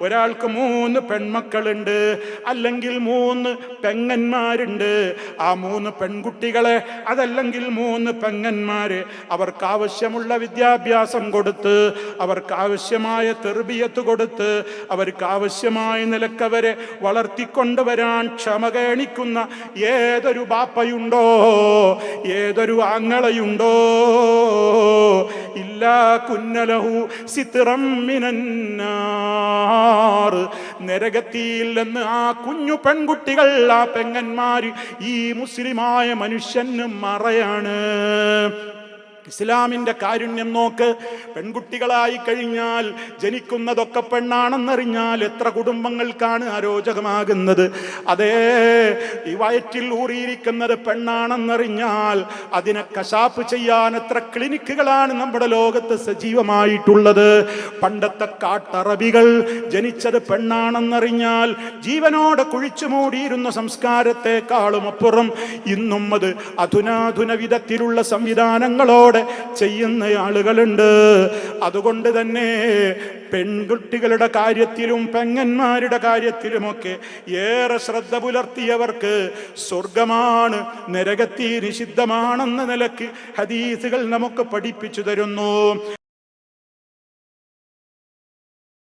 ഒരാൾക്ക് മൂന്ന് പെൺമക്കളുണ്ട് അല്ലെങ്കിൽ മൂന്ന് പെങ്ങന്മാരുണ്ട്. ആ മൂന്ന് പെൺകുട്ടികളെ അതല്ലെങ്കിൽ മൂന്ന് പെങ്ങന്മാര് അവർക്ക് ആവശ്യമുള്ള വിദ്യാഭ്യാസം കൊടുത്ത് അവർക്ക് ആവശ്യമായ തെർബിയത്ത് കൊടുത്ത് അവർക്ക് ആവശ്യമായ നിലക്കവരെ വളർത്തിക്കൊണ്ടുവരാൻ ക്ഷമ കേണിക്കുന്ന ഏതൊരു ബാപ്പയുണ്ടോ ഏതൊരു ആങ്ങളയുണ്ടോ കുന്നലഹു സിത്രം മിനന്നാർ നരകത്തിയിൽ നിന്ന് ആ കുഞ്ഞു പെൺകുട്ടികൾ ആ പെങ്ങന്മാര് ഈ മുസ്ലിമായ മനുഷ്യന് മറയാണ്. ഇസ്ലാമിന്റെ കാരുണ്യം നോക്ക്. പെൺകുട്ടികളായി കഴിഞ്ഞാൽ ജനിക്കുന്നതൊക്കെ പെണ്ണാണെന്നറിഞ്ഞാൽ എത്ര കുടുംബങ്ങൾക്കാണ് അരോചകമാകുന്നത് അതേ ഈ വയറ്റിൽ ഊറിയിരിക്കുന്നത് പെണ്ണാണെന്നറിഞ്ഞാൽ അതിനെ കശാപ്പ് ചെയ്യാൻ എത്ര ക്ലിനിക്കുകളാണ് നമ്മുടെ ലോകത്ത് സജീവമായിട്ടുള്ളത്. പണ്ടത്തെ കാട്ടറബികൾ ജനിച്ചത് പെണ്ണാണെന്നറിഞ്ഞാൽ ജീവനോടെ കുഴിച്ചു മൂടിയിരുന്ന സംസ്കാരത്തെക്കാളും അപ്പുറം ഇന്നും അത് അധുനാധുന വിധത്തിലുള്ള സംവിധാനങ്ങളോടെ ചെയ്യുന്ന ആളുകളുണ്ട്. അതുകൊണ്ട് തന്നെ പെൺകുട്ടികളുടെ കാര്യത്തിലും പെങ്ങന്മാരുടെ കാര്യത്തിലുമൊക്കെ ഏറെ ശ്രദ്ധ പുലർത്തിയവർക്ക് സ്വർഗമാണ് നരകത്തി നിഷിദ്ധമാണെന്ന നിലയ്ക്ക് ഹദീസുകൾ നമുക്ക് പഠിപ്പിച്ചു തരുന്നു.